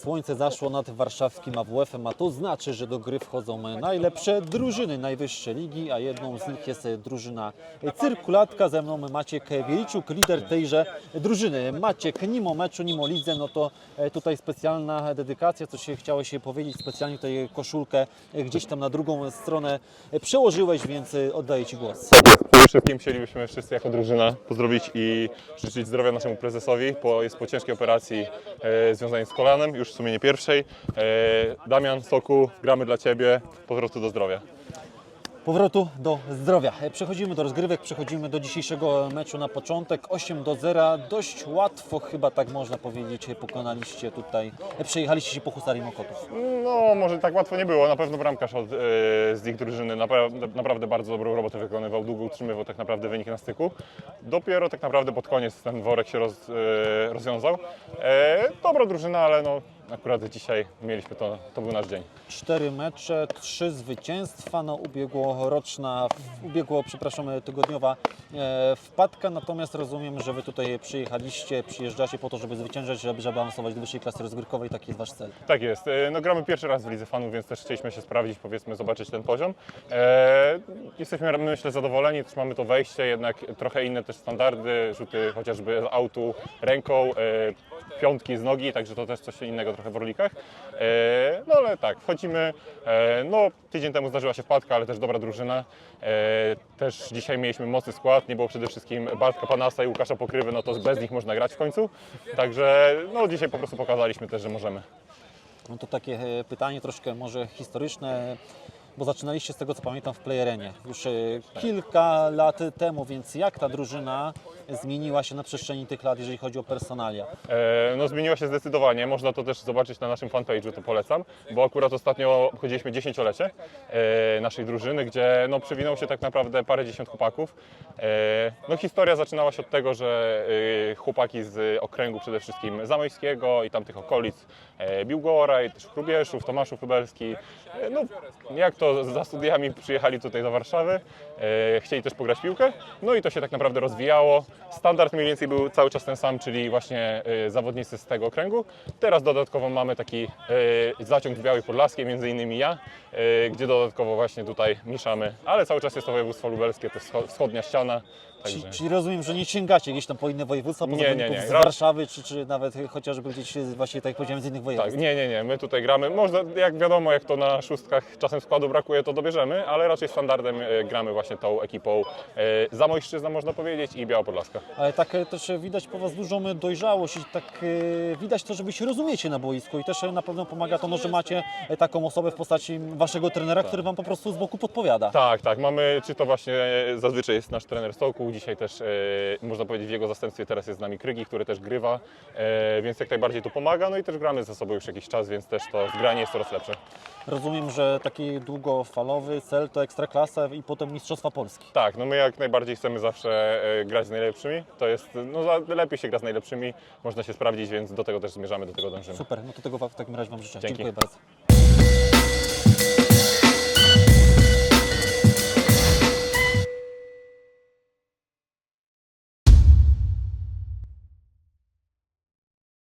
Słońce zaszło nad warszawskim AWF-em, a to znaczy, że do gry wchodzą najlepsze drużyny najwyższej ligi, a jedną z nich jest drużyna Cyrkulatka. Ze mną Maciek Wieliczuk, lider tejże drużyny. Maciek, nimo meczu, nimo lidze, no to e, tutaj specjalna dedykacja, co się chciało się powiedzieć, specjalnie tutaj koszulkę gdzieś tam na drugą stronę przełożyłeś, więc e, oddaję Ci głos. Wszystkim chcielibyśmy wszyscy jako drużyna pozdrowić i życzyć zdrowia naszemu prezesowi. Po, jest po ciężkiej operacji e, związanej z kolanem, już w sumie nie pierwszej. E, Damian, Soku, gramy dla Ciebie. Powrotu do zdrowia. Powrotu do zdrowia. E, Przechodzimy do rozgrywek, przechodzimy do dzisiejszego meczu na początek. 8 do 0. Dość łatwo, chyba tak można powiedzieć, pokonaliście tutaj, e, przejechaliście się po Husarii Mokotów. No, może tak łatwo nie było. Na pewno bramkarz od, e, z ich drużyny naprawdę, bardzo dobrą robotę wykonywał. Długo utrzymywał tak naprawdę wynik na styku. Dopiero tak naprawdę pod koniec ten worek się roz, e, rozwiązał. E, dobra drużyna, ale no, akurat dzisiaj mieliśmy to, to był nasz dzień. Cztery mecze, trzy zwycięstwa, no ubiegłoroczna, ubiegło, przepraszam, tygodniowa e, wpadka, natomiast rozumiem, że Wy tutaj przyjechaliście, przyjeżdżacie po to, żeby zwyciężać, żeby, żeby awansować do wyższej klasy rozgrywkowej, taki jest Wasz cel. Tak jest. E, No, gramy pierwszy raz w Lidze Fanów, więc też chcieliśmy się sprawdzić, powiedzmy, zobaczyć ten poziom. E, jesteśmy, myślę, zadowoleni, też mamy to wejście, jednak trochę inne też standardy, rzuty chociażby z autu, ręką, e, piątki z nogi, także to też coś innego trochę w orlikach. E, no ale tak, wchodzimy. E, no, tydzień temu zdarzyła się wpadka, ale też dobra drużyna. E, też dzisiaj mieliśmy mocny skład, nie było przede wszystkim Bartka Panasa i Łukasza Pokrywy, no to bez nich można grać w końcu. Także no, dzisiaj po prostu pokazaliśmy też, że możemy. No to takie pytanie troszkę może historyczne, bo zaczynaliście z tego co pamiętam w Playerenie już e, kilka lat temu, więc jak ta drużyna zmieniła się na przestrzeni tych lat, jeżeli chodzi o personalia? E, No zmieniła się zdecydowanie, można to też zobaczyć na naszym fanpage'u, to polecam, bo akurat ostatnio obchodziliśmy dziesięciolecie e, naszej drużyny, gdzie no przewinęło się tak naprawdę parę dziesiąt chłopaków. E, No historia zaczynała się od tego, że e, chłopaki z okręgu przede wszystkim Zamojskiego i tamtych okolic, e, Biłgora też Krubieszów, Tomaszów Lubelski, e, no jak to za studiami przyjechali tutaj do Warszawy, e, chcieli też pograć piłkę, no i to się tak naprawdę rozwijało. Standard mniej więcej był cały czas ten sam, czyli właśnie e, zawodnicy z tego okręgu. Teraz dodatkowo mamy taki e, zaciąg w Białej Podlaskiej, między innymi ja, e, gdzie dodatkowo właśnie tutaj mieszamy, ale cały czas jest to województwo lubelskie, to wschodnia ściana. Czyli, Także... czyli rozumiem, że nie sięgacie gdzieś tam po inne województwa, po Nie, nie, nie. z Warszawy, czy, czy nawet chociażby gdzieś właśnie tak jak powiedziałem z innych Tak, województw. nie, nie, nie, my tutaj gramy, można, jak wiadomo, jak to na szóstkach czasem składu brakuje, to dobierzemy, ale raczej standardem e, gramy właśnie tą ekipą e, Zamojszczyzna, można powiedzieć, i Biała Podlaska. Ale tak e, też widać po Was dużą dojrzałość i tak e, widać to, że Wy się rozumiecie na boisku i też na pewno pomaga to, że macie taką osobę w postaci Waszego trenera, który Wam po prostu z boku podpowiada. Tak, tak, mamy, czy to właśnie zazwyczaj jest nasz trener Dzisiaj też e, można powiedzieć w jego zastępstwie teraz jest z nami Krygi, który też grywa, e, więc jak najbardziej tu pomaga, no i też gramy ze sobą już jakiś czas, więc też to granie jest coraz lepsze. Rozumiem, że taki długofalowy cel to Ekstraklasa i potem Mistrzostwa Polski. Tak, no my jak najbardziej chcemy zawsze e, grać z najlepszymi, to jest, no lepiej się gra z najlepszymi, można się sprawdzić, więc do tego też zmierzamy, do tego dążymy. Super, no to tego w takim razie Wam życzę. Dzięki. Dziękuję bardzo.